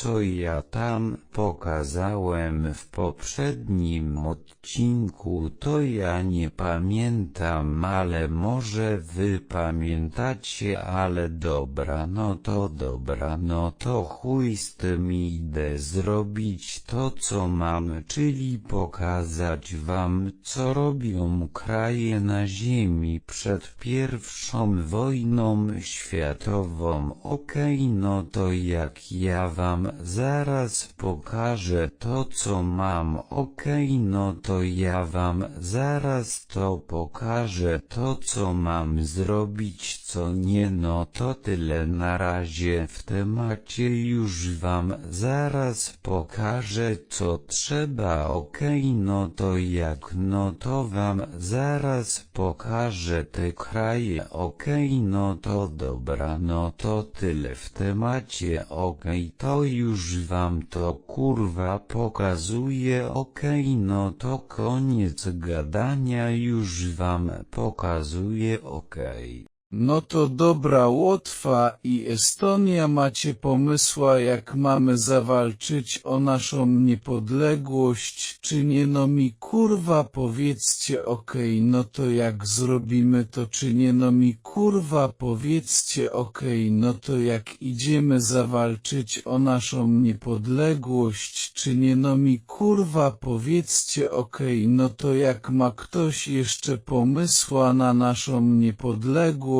co ja tam pokazałem w poprzednim odcinku to ja nie pamiętam ale może wy pamiętacie ale dobra no to dobra no to chuj z tym idę zrobić to co mam czyli pokazać wam co robią kraje na ziemi przed pierwszą wojną światową. Okej no to jak ja wam zaraz pokażę to co mam. Okej no to ja wam zaraz to pokażę to co mam zrobić co nie no to tyle na razie. W temacie już wam zaraz pokażę co trzeba. Okej no to jak no to wam zaraz pokażę te kraje. Okej no to dobra no to tyle w temacie. Okej to już wam to kurwa pokazuję okej no to koniec gadania już wam pokazuję okej No to dobra Łotwa i Estonia macie pomysła jak mamy zawalczyć o naszą niepodległość, czy nie? No mi kurwa powiedzcie okej no to jak zrobimy to czy nie? No mi kurwa powiedzcie okej no to jak idziemy zawalczyć o naszą niepodległość, czy nie? No mi kurwa powiedzcie okej no to jak ma ktoś jeszcze pomysła na naszą niepodległość,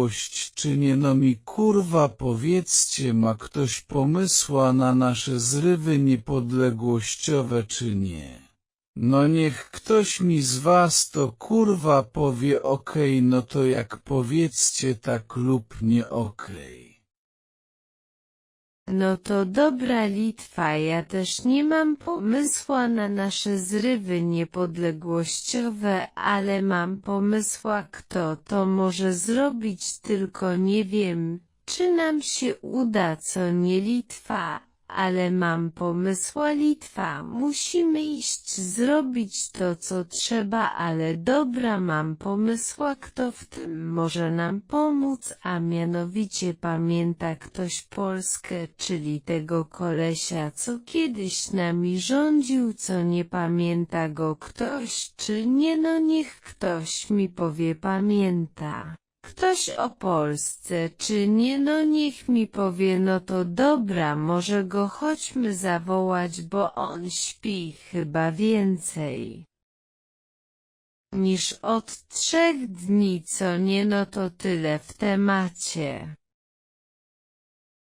czy nie no mi kurwa powiedzcie ma ktoś pomysła na nasze zrywy niepodległościowe czy nie. No niech ktoś mi z was to kurwa powie okej no to jak powiedzcie tak lub nie okej. No to dobra Litwa, ja też nie mam pomysła na nasze zrywy niepodległościowe, ale mam pomysła kto to może zrobić, tylko nie wiem, czy nam się uda, co nie Litwa. Ale mam pomysła Litwa, musimy iść zrobić to co trzeba, ale dobra mam pomysła kto w tym może nam pomóc, a mianowicie pamięta ktoś Polskę, czyli tego kolesia co kiedyś nami rządził, co nie pamięta go ktoś, czy nie no niech ktoś mi powie pamięta. Ktoś o Polsce, czy nie no niech mi powie no to dobra może go chodźmy zawołać bo on śpi chyba więcej niż od trzech dni co nie no to tyle w temacie.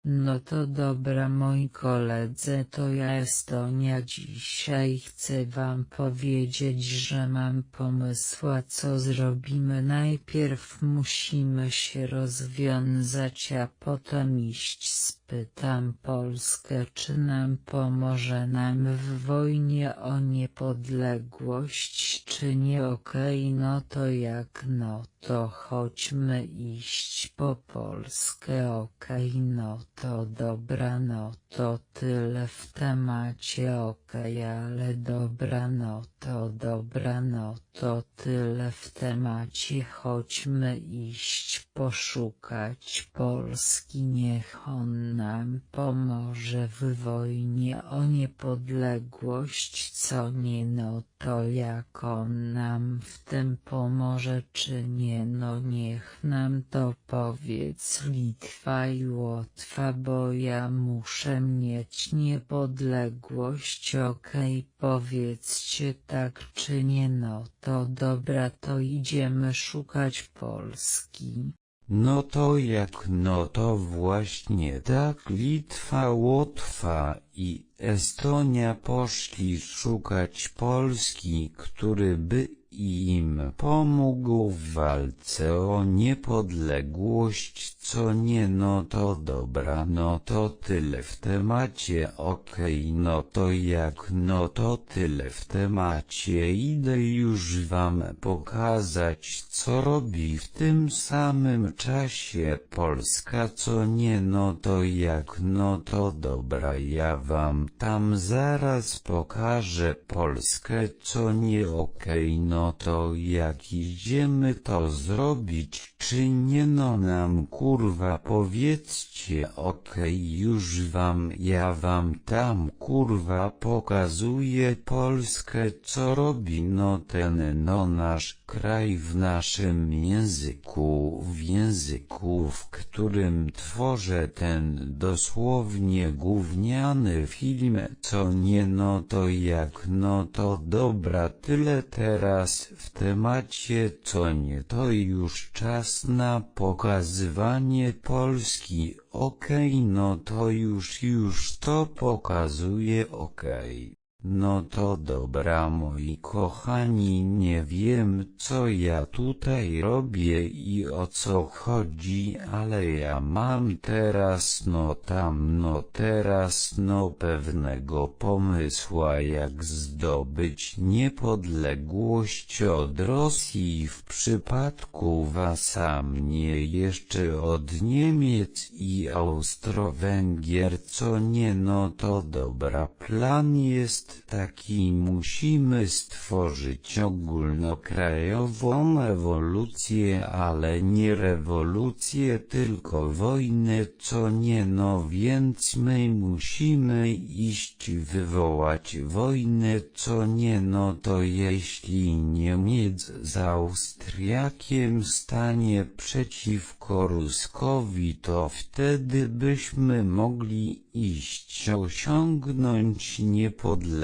No to dobra moi koledzy to ja Estonia dzisiaj chcę wam powiedzieć, że mam pomysła co zrobimy? Najpierw musimy się rozwiązać a potem iść spytam Polskę czy nam pomoże nam w wojnie o niepodległość czy nie? Okej no to jak? No to chodźmy iść po Polskę. Okej no to dobra no to tyle w temacie okej ale dobra no to dobra no to tyle w temacie. Chodźmy iść poszukać Polski niech on nam pomoże w wojnie o niepodległość. Co nie no to jak on nam w tym pomoże czy nie no niech nam to powiedz. Litwa i Łotwa bo ja muszę mieć niepodległość okej powiedzcie tak czy nie no to dobra to idziemy szukać Polski. No to jak no to właśnie tak Litwa, Łotwa i Estonia poszli szukać Polski, który by im pomógł w walce o niepodległość, co nie no to dobra no to tyle w temacie okej no to jak no to tyle w temacie. Idę już wam pokazać co robi w tym samym czasie Polska co nie no to jak no to dobra. Ja wam tam zaraz pokażę Polskę co nie okej no to jak idziemy to zrobić czy nie no nam kur kurwa powiedzcie okej już wam ja wam tam kurwa pokazuję Polskę co robi no ten no nasz kraj w naszym języku w języku w którym tworzę ten dosłownie gówniany film co nie no to jak no to dobra tyle teraz w temacie co nie to już czas na pokazywanie Polski. Okej no to już już to pokazuje okej no to dobra moi kochani nie wiem co ja tutaj robię i o co chodzi ale ja mam teraz no tam no teraz no pewnego pomysła jak zdobyć niepodległość od Rosji. W przypadku was a mnie jeszcze od Niemiec i Austro-Węgier co nie no to dobra plan jest taki musimy stworzyć ogólnokrajową ewolucję ale nie rewolucję tylko wojnę co nie no więc my musimy iść wywołać wojnę co nie no to jeśli Niemiec z Austriakiem stanie przeciwko Ruskowi to wtedy byśmy mogli iść osiągnąć niepodległość,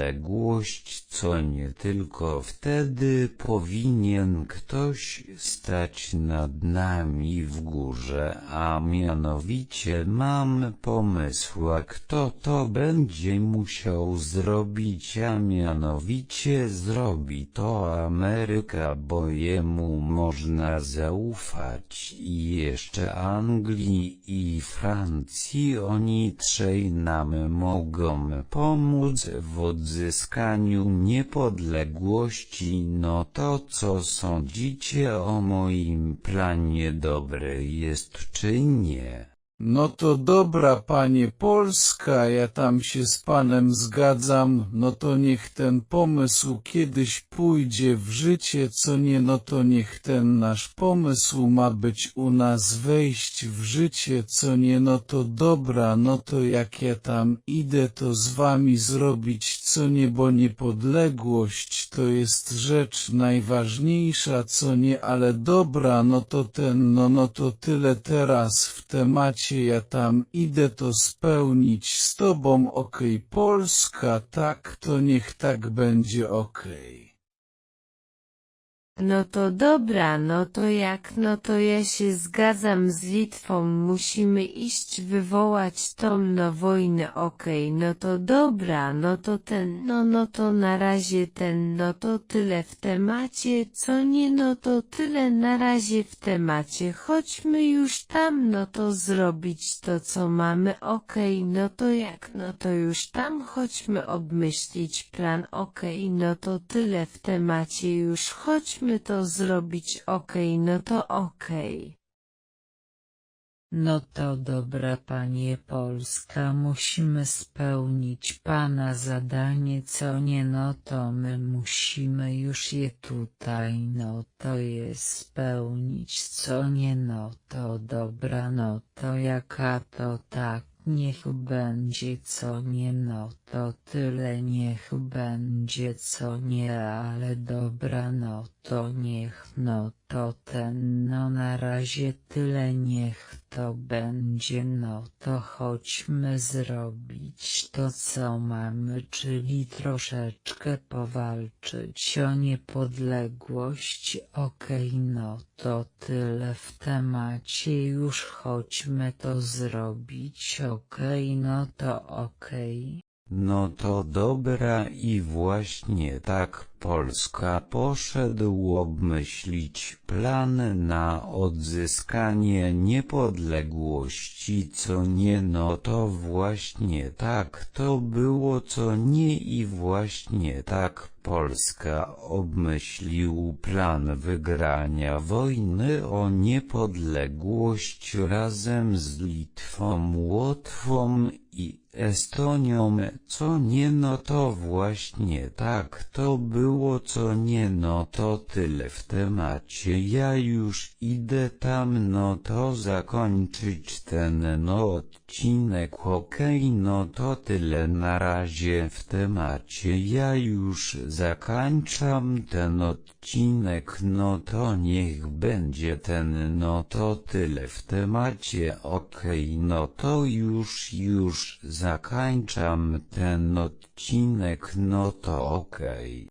co nie tylko wtedy powinien ktoś stać nad nami w górze, a mianowicie mam pomysł, a kto to będzie musiał zrobić, a mianowicie zrobi to Ameryka, bo jemu można zaufać i jeszcze Anglii i Francji oni trzej nam mogą pomóc w odzyskaniu niepodległości. No to co sądzicie o moim planie dobry jest czy nie? No to dobra panie Polska, ja tam się z panem zgadzam, no to niech ten pomysł kiedyś pójdzie w życie, co nie no to niech ten nasz pomysł ma być u nas wejść w życie, co nie no to dobra, no to jak ja tam idę to z wami zrobić co nie, bo niepodległość to jest rzecz najważniejsza, co nie, ale dobra, no to ten, no no to tyle teraz w temacie ja tam idę to spełnić z tobą okej Polska tak to niech tak będzie okej. No to dobra, no to jak, no to ja się zgadzam z Litwą, musimy iść wywołać tą no wojnę, okej, no to dobra, no to ten, no no to na razie ten, no to tyle w temacie, co nie, no to tyle na razie w temacie, chodźmy już tam, no to zrobić to co mamy, okej, no to jak, no to już tam chodźmy obmyślić plan, okej, no to tyle w temacie już, chodźmy to zrobić, okej, no to okej. No to dobra panie Polska musimy spełnić pana zadanie co nie no to my musimy już je tutaj no to jest spełnić co nie no to dobra no to jaka to tak niech będzie co nie no to tyle. Niech będzie co nie ale dobra no to niech no to ten no na razie tyle. Niech to będzie no to chodźmy zrobić to co mamy czyli troszeczkę powalczyć o niepodległość. Okej no to tyle w temacie. Już chodźmy to zrobić. okej no to okej No to dobra i właśnie tak Polska poszedł obmyślić plan na odzyskanie niepodległości co nie no to właśnie tak to było co nie i właśnie tak Polska obmyślił plan wygrania wojny o niepodległość razem z Litwą, Łotwą i Estonią, co nie no to właśnie tak to było co nie no to tyle w temacie. Ja już idę tam no to zakończyć ten no odcinek. Okej no to tyle na razie w temacie. Ja już zakończam ten odcinek no to niech będzie ten no to tyle w temacie. Okej no to już już zakończam ten odcinek no to okej